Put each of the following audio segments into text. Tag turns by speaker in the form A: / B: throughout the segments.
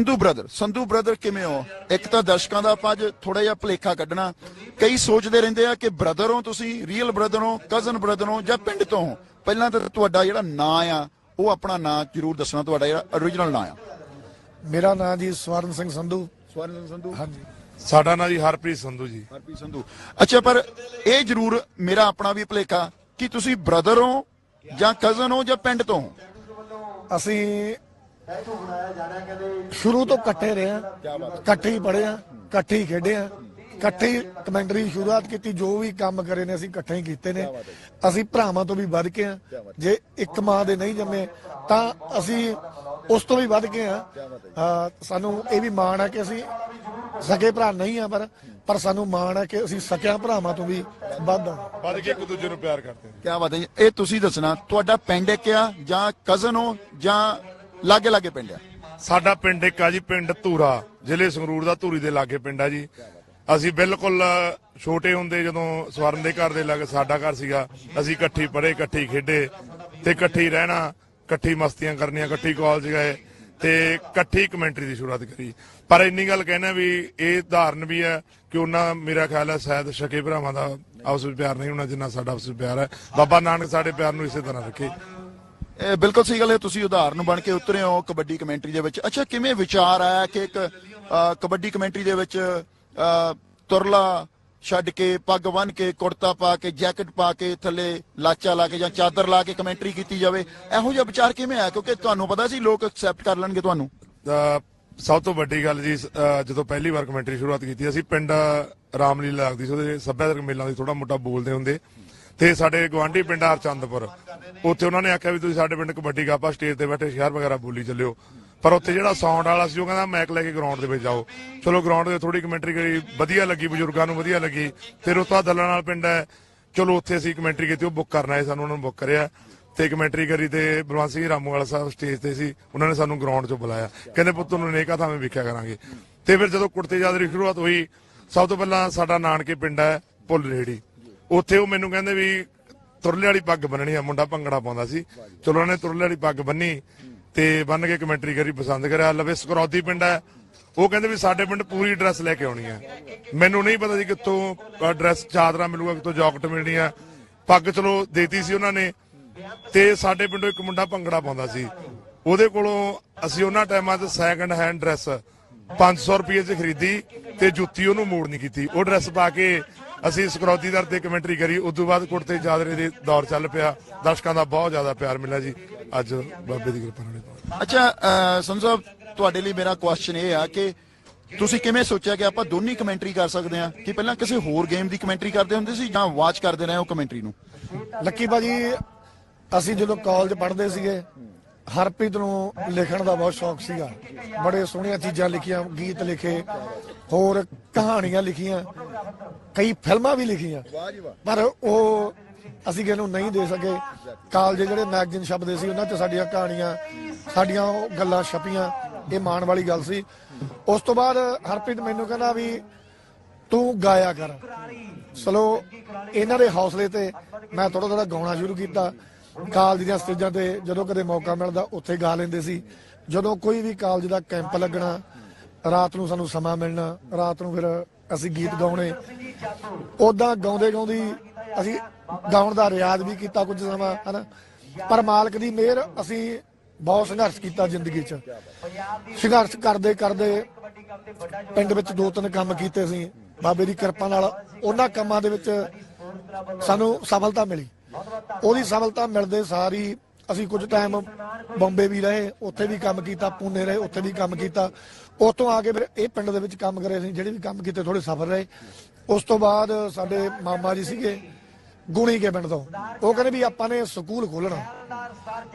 A: Sandhu brother Sandhu brother ਕਿਵੇਂ ਹੋ? ਇੱਕ ਤਾਂ ਦਰਸ਼ਕਾਂ ਦਾ ਆਪਾਂ ਅੱਜ ਥੋੜਾ ਜਿਹਾ ਭਲੇਖਾ ਕੱਢਣਾ। ਕਈ ਸੋਚਦੇ ਰਹਿੰਦੇ ਆ ਕਿ ਬ੍ਰਦਰ ਹੋ ਤੁਸੀਂ ਰੀਅਲ ਬ੍ਰਦਰ ਹੋ ਕਜ਼ਨ ਬ੍ਰਦਰ ਹੋ ਜਾਂ ਪਿੰਡ ਤੋਂ ਹੋ? ਪਹਿਲਾਂ ਤਾਂ ਤੁਹਾਡਾ ਜਿਹੜਾ ਨਾਂ ਆ ਉਹ ਆਪਣਾ ਨਾਂ ਜ਼ਰੂਰ ਦੱਸਣਾ ਤੁਹਾਡਾ ਜਿਹੜਾ origignal ਨਾਂ ਆ।
B: ਮੇਰਾ ਨਾਮ ਜੀ ਸਵਰਨ ਸਿੰਘ ਸੰਧੂ।
A: ਸਵਰਨ ਸੰਧੂ?
B: ਹਾਂਜੀ।
C: ਸਾਡਾ ਨਾਂ ਜੀ ਹਰਪ੍ਰੀਤ ਸੰਧੂ ਜੀ।
A: ਹਰਪ੍ਰੀਤ ਸੰਧੂ। ਅੱਛਾ ਪਰ ਇਹ ਜ਼ਰੂਰ ਮੇਰਾ ਆਪਣਾ ਵੀ ਭਲੇਖਾ ਕਿ ਤੁਸੀਂ ਬ੍ਰਦਰ ਹੋ ਜਾਂ ਕਜ਼ਨ ਹੋ ਜਾਂ ਪਿੰਡ ਤੋਂ ਹੋ?
B: ਅਸੀਂ ਸ਼ੁਰੂ ਤੋਂ ਇਕੱਠੇ ਰਹੇ ਆ ਇਕੱਠੇ ਹੀ ਪੜ੍ਹੇ ਆ ਇਕੱਠੇ ਹੀ ਖੇਡੇ ਆ ਇਕੱਠੇ ਕਮੈਂਟਰੀ ਸ਼ੁਰੂਆਤ ਕੀਤੀ ਜੋ ਵੀ ਕੰਮ ਕਰੇ ਨੇ ਅਸੀਂ ਇਕੱਠੇ ਹੀ ਕੀਤੇ ਨੇ। ਅਸੀਂ ਭਰਾਵਾਂ ਤੋਂ ਵੀ ਵੱਧ ਕੇ ਆ ਜੇ ਇੱਕ ਮਾਂ ਦੇ ਨਹੀਂ ਜੰਮੇ ਤਾਂ ਅਸੀਂ ਉਸ ਤੋਂ ਵੀ ਵੱਧ ਕੇ ਆ ਸਾਨੂੰ ਇਹ ਵੀ ਮਾਣ ਹੈ ਕਿ ਅਸੀਂ ਸਕੇ ਭਰਾ ਨਹੀਂ ਆ ਪਰ ਪਰ ਸਾਨੂੰ ਮਾਣ ਹੈ ਕਿ ਅਸੀਂ ਸਕਿਆ ਭਰਾਵਾਂ ਤੋਂ ਵੀ ਵੱਧ ਆ
C: ਵੱਧ ਕੇ ਇੱਕ ਦੂਜੇ ਨੂੰ ਪਿਆਰ ਕਰਦੇ ਨੇ।
A: ਕਿਆ ਬਾਤ ਹੈ ਇਹ ਤੁਸੀਂ ਦੱਸਣਾ ਤੁਹਾਡਾ ਪਿੰਡ ਇੱਕ ਆ ਜਾਂ ਕਜ਼ਨ ਹੋ ਜਾਂ ਲਾਗੇ ਲਾਗੇ ਪਿੰਡ ਆ।
C: ਸਾਡਾ ਪਿੰਡ ਇੱਕ ਆ ਜੀ, ਪਿੰਡ ਧੂਰਾ, ਜ਼ਿਲ੍ਹੇ ਸੰਗਰੂਰ ਦਾ ਧੂਰੀ ਦੇ ਲਾਗੇ ਪਿੰਡ ਆ ਜੀ। ਅਸੀਂ ਬਿਲਕੁਲ ਛੋਟੇ ਹੁੰਦੇ ਜਦੋਂ ਸਵਰਨ ਦੇ ਘਰ ਦੇ ਲਾਗੇ ਸਾਡਾ ਘਰ ਸੀਗਾ, ਅਸੀਂ ਇਕੱਠੀ ਪੜ੍ਹੇ, ਇਕੱਠੀ ਖੇਡੇ ਤੇ ਇਕੱਠੀ ਰਹਿਣਾ, ਇਕੱਠੀ ਮਸਤੀਆਂ ਕਰਨੀਆਂ, ਇਕੱਠੀ ਕਾਲਜ ਗਏ ਤੇ ਇਕੱਠੀ ਕਮੈਂਟਰੀ ਦੀ ਸ਼ੁਰੂਆਤ ਕਰੀ। ਪਰ ਇੰਨੀ ਗੱਲ ਕਹਿਣਾ ਵੀ ਇਹ ਧਾਰਨ ਵੀ ਹੈ ਕਿ ਉਹਨਾਂ, ਮੇਰਾ ਖਿਆਲ ਹੈ ਸ਼ਾਇਦ ਸ਼ਕੇ ਭਰਾਵਾਂ ਦਾ ਆਪਸ ਵਿੱਚ ਪਿਆਰ ਨਹੀਂ ਹੋਣਾ ਜਿੰਨਾ ਸਾਡਾ ਆਪਸ ਵਿੱਚ ਪਿਆਰ ਹੈ। ਬਾਬਾ ਨਾਨਕ ਸਾਡੇ ਪਿਆਰ ਨੂੰ ਇਸੇ ਤਰ੍ਹਾਂ ਰੱਖੇ।
A: ਬਿਲਕੁਲ ਸਹੀ ਗੱਲ ਹੈ, ਤੁਸੀਂ ਉਦਾਹਰਨ ਬਣ ਕੇ ਉਤਰੇ ਹੋ ਕਬੱਡੀ ਕਮੈਂਟਰੀ ਦੇ ਵਿੱਚ। ਅੱਛਾ, ਕਿਵੇਂ ਵਿਚਾਰ ਆਇਆ ਕਿ ਇੱਕ ਕਬੱਡੀ ਕਮੈਂਟਰੀ ਦੇ ਵਿੱਚ ਤੁਰਲਾ ਛੱਡ ਕੇ, ਪੱਗ ਬੰਨ ਕੇ, ਕੁੜਤਾ ਪਾ ਕੇ, ਜੈਕਟ ਪਾ ਕੇ, ਥੱਲੇ ਲਾਚਾ ਲਾ ਕੇ ਜਾਂ ਚਾਦਰ ਲਾ ਕੇ ਕਮੈਂਟਰੀ ਕੀਤੀ ਜਾਵੇ, ਇਹੋ ਜਿਹਾ ਵਿਚਾਰ ਕਿਵੇਂ ਆਇਆ? ਕਿਉਂਕਿ ਤੁਹਾਨੂੰ ਪਤਾ ਸੀ, ਲੋਕ ਐਕਸੈਪਟ ਕਰ ਲੈਣਗੇ ਤੁਹਾਨੂੰ।
C: ਸਭ ਤੋਂ ਵੱਡੀ ਗੱਲ ਜੀ ਜਦੋਂ ਪਹਿਲੀ ਵਾਰ ਕਮੈਂਟਰੀ ਸ਼ੁਰੂਆਤ ਕੀਤੀ, ਅਸੀਂ ਪਿੰਡ ਰਾਮਲੀਲਾ ਲੱਗਦੀ ਸੀ ਉਹਦੇ ਸੱਭਿਆਚਾਰਕ ਮੇਲਾਂ ਦੀ ਥੋੜਾ ਮੋਟਾ ਬੋਲਦੇ ਹੁੰਦੇ। ਤੇ ਸਾਡੇ ਗਵਾਂਢੀ ਪਿੰਡ ਹਰਚੰਦਪੁਰ ਉੱਥੇ ਉਹਨਾਂ ਨੇ ਆਖਿਆ ਵੀ ਤੁਸੀਂ ਸਾਡੇ ਪਿੰਡ ਕਬੱਡੀ ਗਾਪਾ ਸਟੇਜ ਤੇ ਬੈਠੇ ਸ਼ਹਿਰ ਵਗੈਰਾ ਬੋਲੀ ਚੱਲਿਓ। ਪਰ ਉੱਥੇ ਜਿਹੜਾ ਸਾਊਂਡ ਵਾਲਾ ਸੀ, ਉਹ ਕਹਿੰਦਾ ਮੈਕ ਲੈ ਕੇ ਗਰਾਊਂਡ ਦੇ ਵਿੱਚ ਜਾਓ। ਚਲੋ ਗਰਾਊਂਡ ਦੇ ਥੋੜੀ ਕਮੈਂਟਰੀ ਕਰੀ, ਵਧੀਆ ਲੱਗੀ, ਬਜ਼ੁਰਗਾਂ ਨੂੰ ਵਧੀਆ ਲੱਗੀ। ਫਿਰ ਉਸ ਤੋਂ ਦਲਾਂ ਨਾਲ ਪਿੰਡ ਹੈ। ਚਲੋ ਉੱਥੇ ਅਸੀਂ ਕਮੈਂਟਰੀ ਕੀਤੀ, ਉਹ ਬੁੱਕ ਕਰਨਾ ਹੈ ਸਾਨੂੰ, ਉਹਨਾਂ ਨੂੰ ਬੁੱਕ ਕਰਿਆ। ਤੇ ਕਮੈਂਟਰੀ ਕਰੀ ਤੇ ਬਲਵੰਤ ਸਿੰਘ ਰਾਮੂਵਾਲਾ ਸਾਹਿਬ ਸਟੇਜ ਤੇ ਸੀ, ਉਹਨਾਂ ਨੇ ਸਾਨੂੰ ਗਰਾਊਂਡ 'ਚੋਂ ਬੁਲਾਇਆ। ਕਹਿੰਦੇ, ਪੁੱਤ ਨੂੰ ਨੇਕਾ ਥਾਵੇਂ ਵੇਖਿਆ ਕਰਾਂਗੇ। ਤੇ ਫਿਰ ਜਦੋਂ ਕੁੜਤੇ ਜਾਦਰੀ ਸ਼ੁਰੂਆਤ ਹੋਈ, ਸਭ ਤੋਂ ਪਹਿਲਾਂ ਸਾਡਾ ਨਾਨਕੇ ਪਿੰਡ ਹੈ, ਭੁੱਲ ਰੇੜੀ। ਉੱਥੇ ਉਹ ਮੈਨੂੰ ਕਹਿੰਦੇ ਵੀ ਤੁਰਲੇ ਵਾਲੀ ਪੱਗ ਬੰਨਣੀ ਆ, ਮੁੰਡਾ ਭੰਗੜਾ ਪਾਉਂਦਾ ਸੀ। ਚਲੋ ਉਹਨੇ ਤੁਰਲੇ ਵਾਲੀ ਪੱਗ ਬੰਨੀ ਤੇ ਬੰਨ ਕੇ ਕਮੈਂਟਰੀ ਕਰੀ, ਪਸੰਦ ਕਰਿਆ। ਲਵੇ ਸਕਰੌਦੀ ਪਿੰਡ ਹੈ। ਉਹ ਕਹਿੰਦੇ ਵੀ ਸਾਡੇ ਪਿੰਡ ਪੂਰੀ ਡਰੈਸ ਲੈ ਕੇ ਆਉਣੀ ਹੈ। ਮੈਨੂੰ ਨਹੀਂ ਪਤਾ ਸੀ ਕਿੱਥੋਂ ਡਰੈਸ ਚਾਦਰਾ ਮਿਲੂਗਾ, ਕਿੱਥੋਂ ਜਾਕਟ ਮਿਲਣੀ ਆ। ਪੱਗ ਚਲੋ ਦੇਤੀ ਸੀ ਉਹਨਾਂ ਨੇ। ਤੇ ਸਾਡੇ ਪਿੰਡੋਂ ਇੱਕ ਮੁੰਡਾ ਭੰਗੜਾ ਪਾਉਂਦਾ ਸੀ। ਉਹਦੇ ਕੋਲੋਂ ਅਸੀਂ ਉਹਨਾਂ ਟਾਈਮਾਂ 'ਚ ਸੈਕੰਡ ਹੈਂਡ ਡਰੈਸ 500 ਰੁਪਏ 'ਚ ਖਰੀਦੀ ਤੇ ਜੁੱਤੀ ਉਹਨੂੰ ਮੋੜ ਨਹੀਂ ਕੀਤੀ। ਉਹ ਡਰੈਸ ਪਾ ਕੇ ਅਸੀਂ ਸਕਰੌਤੀ ਦਰ ਤੇ ਕਮੈਂਟਰੀ ਕਰੀ ਉਸ ਤੋਂ ਬਾਅਦ ਕੁੜਤੇ ਚਾਦਰੇ ਦੇ ਦੌਰ ਚੱਲ ਪਿਆ। ਦਰਸ਼ਕਾਂ ਦਾ ਬਹੁਤ ਜ਼ਿਆਦਾ ਪਿਆਰ ਮਿਲਿਆ ਜੀ। ਅੱਜ ਬਾਬੇ ਦੀ ਕਿਰਪਾ ਨਾਲ
A: ਅੱਛਾ ਸੰਧੂ ਸਾਹਿਬ ਤੁਹਾਡੇ ਲਈ ਮੇਰਾ ਕੁਐਸਚਨ ਇਹ ਆ ਕਿ ਤੁਸੀਂ ਕਿਵੇਂ ਸੋਚਿਆ ਕਿ ਆਪਾਂ ਦੋਨੀ ਕਮੈਂਟਰੀ ਕਰ ਸਕਦੇ ਆ ਕਿ ਪਹਿਲਾਂ ਕਿਸੇ ਹੋਰ ਗੇਮ ਦੀ ਕਮੈਂਟਰੀ ਕਰਦੇ ਹੁੰਦੇ ਸੀ ਜਾਂ ਵਾਚ ਕਰਦੇ ਰਹੇ ਉਹ ਕਮੈਂਟਰੀ ਨੂੰ?
B: ਲੱਕੀ ਭਾਜੀ ਅਸੀਂ ਜਦੋਂ ਕਾਲਜ ਪੜ੍ਹਦੇ ਸੀਗੇ ਹਰਪ੍ਰੀਤ ਨੂੰ ਲਿਖਣ ਦਾ ਬਹੁਤ ਸ਼ੌਕ ਸੀਗਾ। ਬੜੇ ਸੋਹਣੀਆਂ ਚੀਜ਼ਾਂ ਲਿਖੀਆਂ ਗੀਤ ਲਿਖੇ ਹੋਰ ਕਹਾਣੀਆਂ ਲਿਖੀਆਂ। ਕਈ ਫਿਲਮਾਂ ਵੀ ਲਿਖੀਆਂ। ਪਰ ਉਹ ਅਸੀਂ ਕਿਸੇ ਨੂੰ ਨਹੀਂ ਦੇ ਸਕੇ। ਕਾਲਜ ਜਿਹੜੇ ਮੈਗਜ਼ੀਨ ਛਪਦੇ ਸੀ ਉਹਨਾਂ 'ਚ ਸਾਡੀਆਂ ਕਹਾਣੀਆਂ ਸਾਡੀਆਂ ਉਹ ਗੱਲਾਂ ਛਪੀਆਂ। ਇਹ ਮਾਣ ਵਾਲੀ ਗੱਲ ਸੀ। ਉਸ ਤੋਂ ਬਾਅਦ ਹਰਪ੍ਰੀਤ ਮੈਨੂੰ ਕਹਿੰਦਾ ਵੀ ਤੂੰ ਗਾਇਆ ਕਰ। ਚਲੋ ਇਹਨਾਂ ਦੇ ਹੌਸਲੇ ਤੇ ਮੈਂ ਥੋੜਾ ਥੋੜਾ ਗਾਉਣਾ ਸ਼ੁਰੂ ਕੀਤਾ। ਕਾਲਜ ਦੀਆਂ ਸਟੇਜਾਂ ਤੇ ਜਦੋਂ ਕਦੇ ਮੌਕਾ ਮਿਲਦਾ ਉੱਥੇ ਗਾ ਲੈਂਦੇ ਸੀ। ਜਦੋਂ ਕੋਈ ਵੀ ਕਾਲਜ ਦਾ ਕੈਂਪ ਲੱਗਣਾ ਰਾਤ ਨੂੰ ਸਾਨੂੰ ਸਮਾਂ ਮਿਲਣਾ ਰਾਤ ਨੂੰ ਫਿਰ ਅਸੀਂ ਗੀਤ ਗਾਉਣੇ। ਉਦਾਂ ਗਾਉਂਦੇ ਗਾਉਂਦੀ ਅਸੀਂ ਗਾਉਣ ਦਾ ਰਿਆਜ਼ ਵੀ ਕੀਤਾ ਕੁਝ ਸਮਾਂ, ਹਨਾ। ਪਰ ਮਾਲਕ ਦੀ ਮਿਹਰ ਅਸੀਂ ਬਹੁਤ ਸੰਘਰਸ਼ ਕੀਤਾ ਜ਼ਿੰਦਗੀ 'ਚ। ਸੰਘਰਸ਼ ਕਰਦੇ ਕਰਦੇ ਪਿੰਡ ਵਿੱਚ ਦੋ ਤਿੰਨ ਕੰਮ ਕੀਤੇ ਸੀ। ਬਾਬੇ ਦੀ ਕਿਰਪਾ ਨਾਲ ਉਹਨਾਂ ਕੰਮਾਂ ਦੇ ਵਿੱਚ ਸਾਨੂੰ ਸਫਲਤਾ ਮਿਲੀ। ਉਹਦੀ ਸਫਲਤਾ ਮਿਲਦੇ ਸਾਰੀ ਅਸੀਂ ਕੁਝ ਟਾਈਮ ਬੰਬੇ ਵੀ ਰਹੇ, ਉੱਥੇ ਵੀ ਕੰਮ ਕੀਤਾ, ਪੂਨੇ ਰਹੇ, ਉੱਥੇ ਵੀ ਕੰਮ ਕੀਤਾ। ਉਤੋਂ ਆ ਕੇ ਫਿਰ ਇਹ ਪਿੰਡ ਦੇ ਵਿੱਚ ਕੰਮ ਕਰੇ ਸੀ, ਜਿਹੜੇ ਵੀ ਕੰਮ ਕੀਤੇ ਥੋੜੇ ਸਫਲ ਰਹੇ। ਉਸ ਤੋਂ ਬਾਅਦ ਸਾਡੇ ਮਾਮਾ ਜੀ ਸੀਗੇ ਗੁਣੀ ਕੇ ਪਿੰਡ ਤੋਂ। ਉਹ ਕਹਿੰਦੇ ਵੀ ਆਪਾਂ ਨੇ ਸਕੂਲ ਖੋਲਣਾ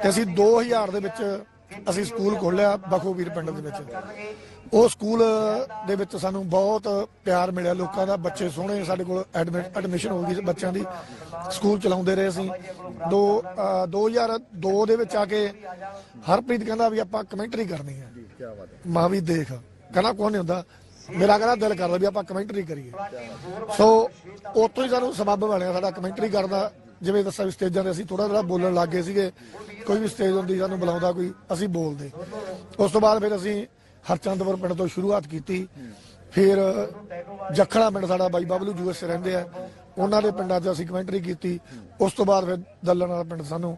B: ਤੇ ਅਸੀਂ 2000 ਦੇ ਵਿੱਚ ਅਸੀਂ ਸਕੂਲ ਖੋਲਿਆ ਬਖੋਵੀਰ ਪਿੰਡ ਦੇ ਵਿੱਚ। ਉਹ ਸਕੂਲ ਦੇ ਵਿੱਚ ਸਾਨੂੰ ਬਹੁਤ ਪਿਆਰ ਮਿਲਿਆ ਲੋਕਾਂ ਦਾ। ਬੱਚੇ ਸੋਹਣੇ ਸਾਡੇ ਕੋਲ ਐਡਮਿਸ਼ਨ ਹੋ ਗਈ ਬੱਚਿਆਂ ਦੀ। ਸਕੂਲ ਚਲਾਉਂਦੇ ਰਹੇ ਅਸੀਂ। ਦੋ ਅਹ 2002 ਦੇ ਵਿੱਚ ਆ ਕੇ ਹਰਪ੍ਰੀਤ ਕਹਿੰਦਾ ਵੀ ਆਪਾਂ ਕਮੈਂਟਰੀ ਕਰਨੀ ਹੈ। ਮਾਂ ਵੀ ਦੇਖ, ਕਹਿੰਦਾ ਕੋਈ ਨਹੀਂ ਹੁੰਦਾ। ਮੇਰਾ ਕਹਿੰਦਾ ਦਿਲ ਕਰਦਾ ਵੀ ਆਪਾਂ ਕਮੈਂਟਰੀ ਕਰੀਏ। ਸੋ ਉਤੋਂ ਹੀ ਸਾਨੂੰ ਸਬੱਬ ਬਣਿਆ ਸਾਡਾ ਕਮੈਂਟਰੀ ਕਰਦਾ ਜਿਵੇਂ ਦੱਸਿਆ ਸਟੇਜਾਂ ਤੇ ਅਸੀਂ ਥੋੜਾ ਥੋੜਾ ਬੋਲਣ ਲੱਗ ਗਏ ਸੀਗੇ। ਕੋਈ ਵੀ ਸਟੇਜ ਹੁੰਦੀ, ਸਾਨੂੰ ਬੁਲਾਉਂਦਾ ਕੋਈ, ਅਸੀਂ ਬੋਲਦੇ। ਉਸ ਤੋਂ ਬਾਅਦ ਫਿਰ ਅਸੀਂ ਹਰਚੰਦਪੁਰ ਪਿੰਡ ਤੋਂ ਸ਼ੁਰੂਆਤ ਕੀਤੀ। ਫਿਰ ਜਖੜਾ ਪਿੰਡ ਸਾਡਾ ਬਾਈ ਬਬਲੂ ਯੂਐਸ ਰਹਿੰਦੇ ਆ। ਉਹਨਾਂ ਦੇ ਪਿੰਡਾਂ 'ਚ ਅਸੀਂ ਕਮੈਂਟਰੀ ਕੀਤੀ। ਉਸ ਤੋਂ ਬਾਅਦ ਫਿਰ ਦੱਲਣ ਵਾਲਾ ਪਿੰਡ ਸਾਨੂੰ